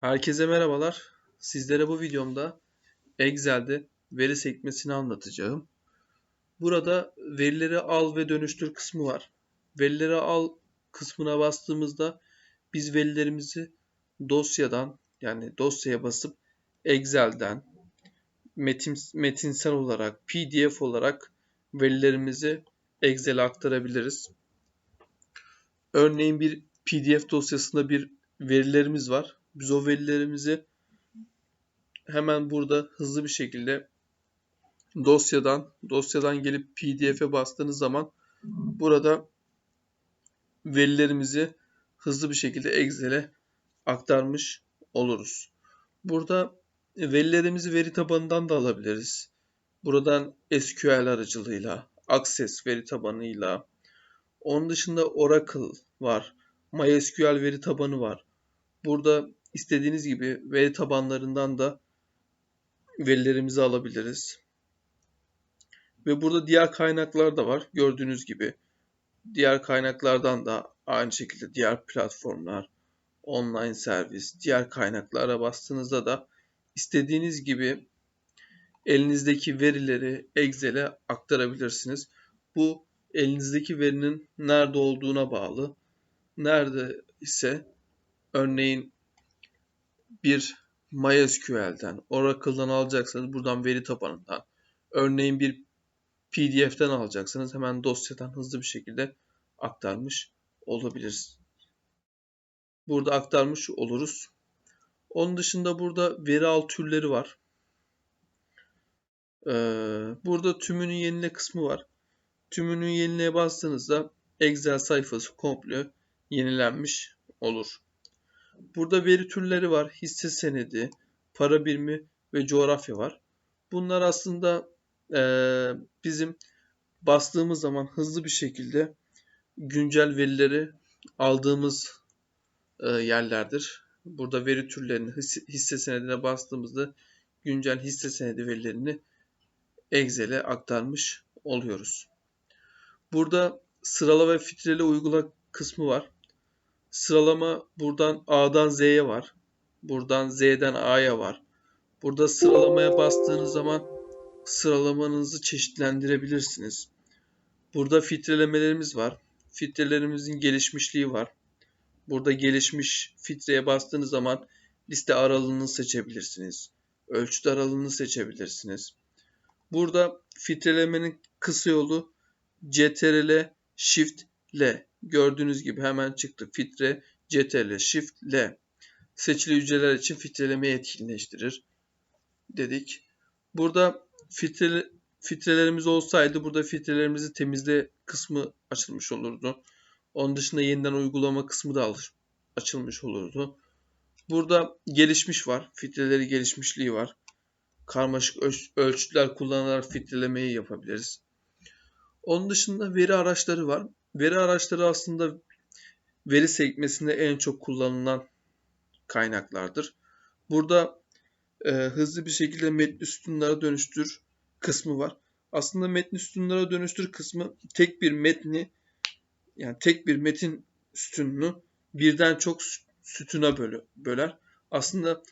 Herkese merhabalar. Sizlere bu videomda Excel'de veri sekmesini anlatacağım. Burada verileri al ve dönüştür kısmı var. Verileri al kısmına bastığımızda biz verilerimizi dosyadan yani dosyaya basıp Excel'den metin, metinsel olarak PDF olarak verilerimizi Excel'e aktarabiliriz. Örneğin bir PDF dosyasında bir verilerimiz var biz o verilerimizi hemen burada hızlı bir şekilde dosyadan dosyadan gelip PDF'e bastığınız zaman burada verilerimizi hızlı bir şekilde Excel'e aktarmış oluruz. Burada verilerimizi veri tabanından da alabiliriz. Buradan SQL aracılığıyla, Access veri tabanıyla, onun dışında Oracle var, MySQL veri tabanı var. Burada istediğiniz gibi veri tabanlarından da verilerimizi alabiliriz. Ve burada diğer kaynaklar da var. Gördüğünüz gibi diğer kaynaklardan da aynı şekilde diğer platformlar, online servis, diğer kaynaklara bastığınızda da istediğiniz gibi elinizdeki verileri Excel'e aktarabilirsiniz. Bu elinizdeki verinin nerede olduğuna bağlı. Nerede ise örneğin bir MySQL'den, Oracle'dan alacaksanız buradan veri tabanından, örneğin bir PDF'den alacaksanız hemen dosyadan hızlı bir şekilde aktarmış olabiliriz. Burada aktarmış oluruz. Onun dışında burada veri al türleri var. Ee, burada tümünün yenile kısmı var. Tümünün yenileye bastığınızda Excel sayfası komple yenilenmiş olur. Burada veri türleri var. Hisse senedi, para birimi ve coğrafya var. Bunlar aslında e, bizim bastığımız zaman hızlı bir şekilde güncel verileri aldığımız e, yerlerdir. Burada veri türlerini hisse senedine bastığımızda güncel hisse senedi verilerini Excel'e aktarmış oluyoruz. Burada sırala ve filtreli uygula kısmı var. Sıralama buradan A'dan Z'ye var. Buradan Z'den A'ya var. Burada sıralamaya bastığınız zaman sıralamanızı çeşitlendirebilirsiniz. Burada filtrelemelerimiz var. Filtrelerimizin gelişmişliği var. Burada gelişmiş filtreye bastığınız zaman liste aralığını seçebilirsiniz. Ölçüt aralığını seçebilirsiniz. Burada filtrelemenin kısa yolu CTRL Shift L. Gördüğünüz gibi hemen çıktı. Filtre CTRL Shift L. Seçili hücreler için filtrelemeyi etkinleştirir dedik. Burada filtre, filtrelerimiz olsaydı burada filtrelerimizi temizle kısmı açılmış olurdu. Onun dışında yeniden uygulama kısmı da alır, açılmış olurdu. Burada gelişmiş var. Filtreleri gelişmişliği var. Karmaşık öl ölçütler kullanarak filtrelemeyi yapabiliriz. Onun dışında veri araçları var. Veri araçları aslında veri sekmesinde en çok kullanılan kaynaklardır. Burada e, hızlı bir şekilde metni sütunlara dönüştür kısmı var. Aslında metni sütunlara dönüştür kısmı tek bir metni yani tek bir metin sütununu birden çok sütuna böler. Aslında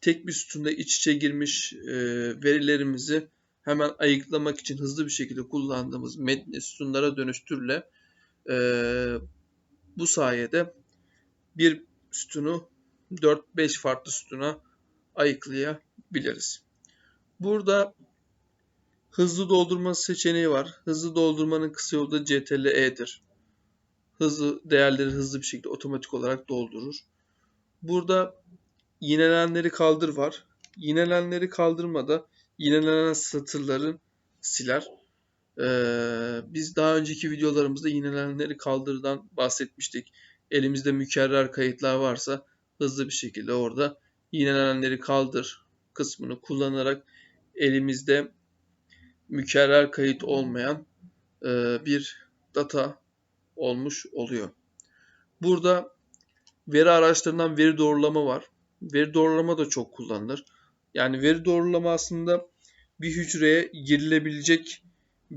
tek bir sütunda iç içe girmiş e, verilerimizi hemen ayıklamak için hızlı bir şekilde kullandığımız metni sütunlara dönüştürle e, bu sayede bir sütunu 4-5 farklı sütuna ayıklayabiliriz. Burada hızlı doldurma seçeneği var. Hızlı doldurmanın kısa yolu da CTRL-E'dir. Hızlı değerleri hızlı bir şekilde otomatik olarak doldurur. Burada yinelenleri kaldır var. Yinelenleri kaldırmada yinelenen satırların siler. Ee, biz daha önceki videolarımızda yinelenleri kaldırıdan bahsetmiştik. Elimizde mükerrer kayıtlar varsa hızlı bir şekilde orada yinelenenleri kaldır kısmını kullanarak elimizde mükerrer kayıt olmayan e, bir data olmuş oluyor. Burada veri araçlarından veri doğrulama var. Veri doğrulama da çok kullanılır. Yani veri doğrulama aslında bir hücreye girilebilecek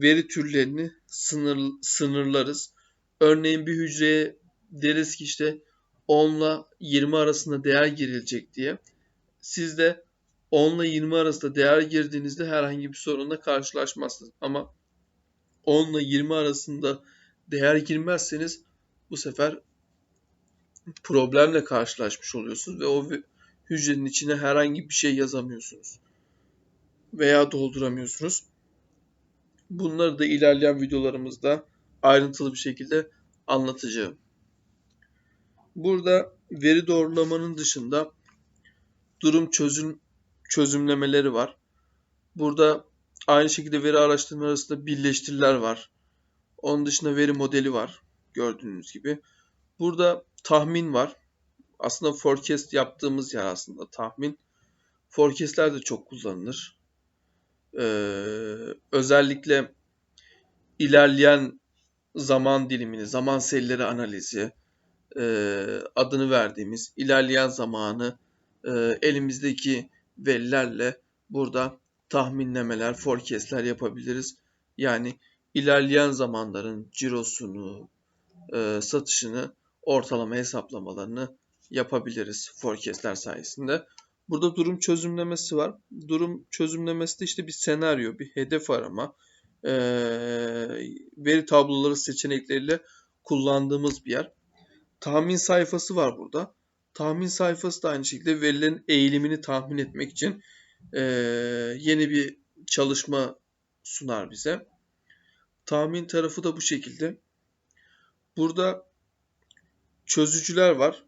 veri türlerini sınır, sınırlarız. Örneğin bir hücreye deriz ki işte 10 ile 20 arasında değer girilecek diye. Siz de 10 ile 20 arasında değer girdiğinizde herhangi bir sorunla karşılaşmazsınız. Ama 10 ile 20 arasında değer girmezseniz bu sefer problemle karşılaşmış oluyorsunuz ve o hücrenin içine herhangi bir şey yazamıyorsunuz veya dolduramıyorsunuz. Bunları da ilerleyen videolarımızda ayrıntılı bir şekilde anlatacağım. Burada veri doğrulamanın dışında durum çözüm çözümlemeleri var. Burada aynı şekilde veri araştırma arasında birleştiriler var. Onun dışında veri modeli var gördüğünüz gibi. Burada tahmin var. Aslında forecast yaptığımız yer aslında tahmin. Forecast'ler de çok kullanılır. Ee, özellikle ilerleyen zaman dilimini, zaman serileri analizi, e, adını verdiğimiz ilerleyen zamanı e, elimizdeki verilerle burada tahminlemeler, forecast'ler yapabiliriz. Yani ilerleyen zamanların cirosunu, e, satışını, ortalama hesaplamalarını yapabiliriz forecast'ler sayesinde. Burada durum çözümlemesi var. Durum çözümlemesi de işte bir senaryo, bir hedef arama, e, veri tabloları seçenekleriyle kullandığımız bir yer. Tahmin sayfası var burada. Tahmin sayfası da aynı şekilde verilerin eğilimini tahmin etmek için e, yeni bir çalışma sunar bize. Tahmin tarafı da bu şekilde. Burada çözücüler var.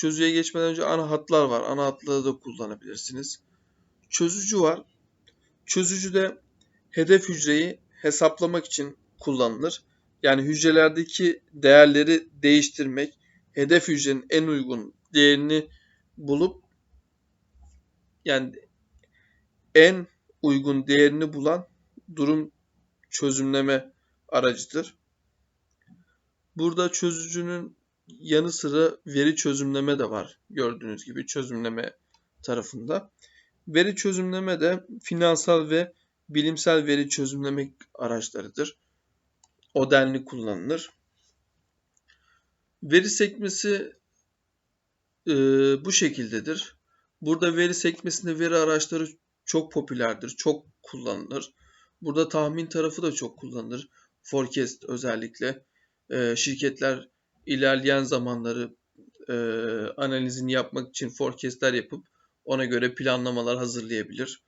Çözüye geçmeden önce ana hatlar var. Ana hatları da kullanabilirsiniz. Çözücü var. Çözücüde hedef hücreyi hesaplamak için kullanılır. Yani hücrelerdeki değerleri değiştirmek, hedef hücrenin en uygun değerini bulup yani en uygun değerini bulan durum çözümleme aracıdır. Burada çözücünün yanı sıra veri çözümleme de var. Gördüğünüz gibi çözümleme tarafında. Veri çözümleme de finansal ve bilimsel veri çözümleme araçlarıdır. O denli kullanılır. Veri sekmesi e, bu şekildedir. Burada veri sekmesinde veri araçları çok popülerdir, çok kullanılır. Burada tahmin tarafı da çok kullanılır. Forecast özellikle. E, şirketler ilerleyen zamanları e, analizini yapmak için forecastler yapıp ona göre planlamalar hazırlayabilir.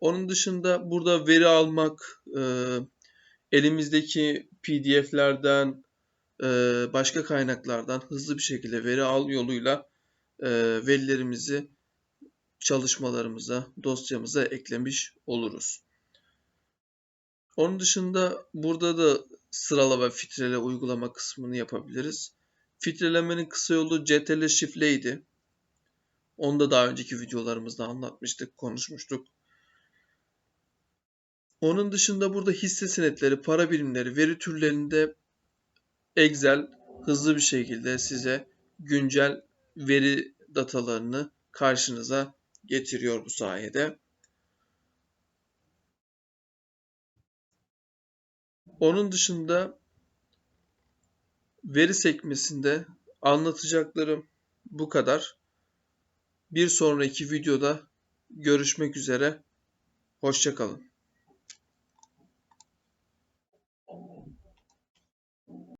Onun dışında burada veri almak, e, elimizdeki PDF'lerden, e, başka kaynaklardan hızlı bir şekilde veri al yoluyla e, verilerimizi çalışmalarımıza, dosyamıza eklemiş oluruz. Onun dışında burada da sıralama filtrele uygulama kısmını yapabiliriz. Filtrelemenin kısa yolu CTRL şifreydi. Onu da daha önceki videolarımızda anlatmıştık, konuşmuştuk. Onun dışında burada hisse senetleri, para birimleri, veri türlerinde Excel hızlı bir şekilde size güncel veri datalarını karşınıza getiriyor bu sayede. Onun dışında veri sekmesinde anlatacaklarım bu kadar. Bir sonraki videoda görüşmek üzere. Hoşçakalın.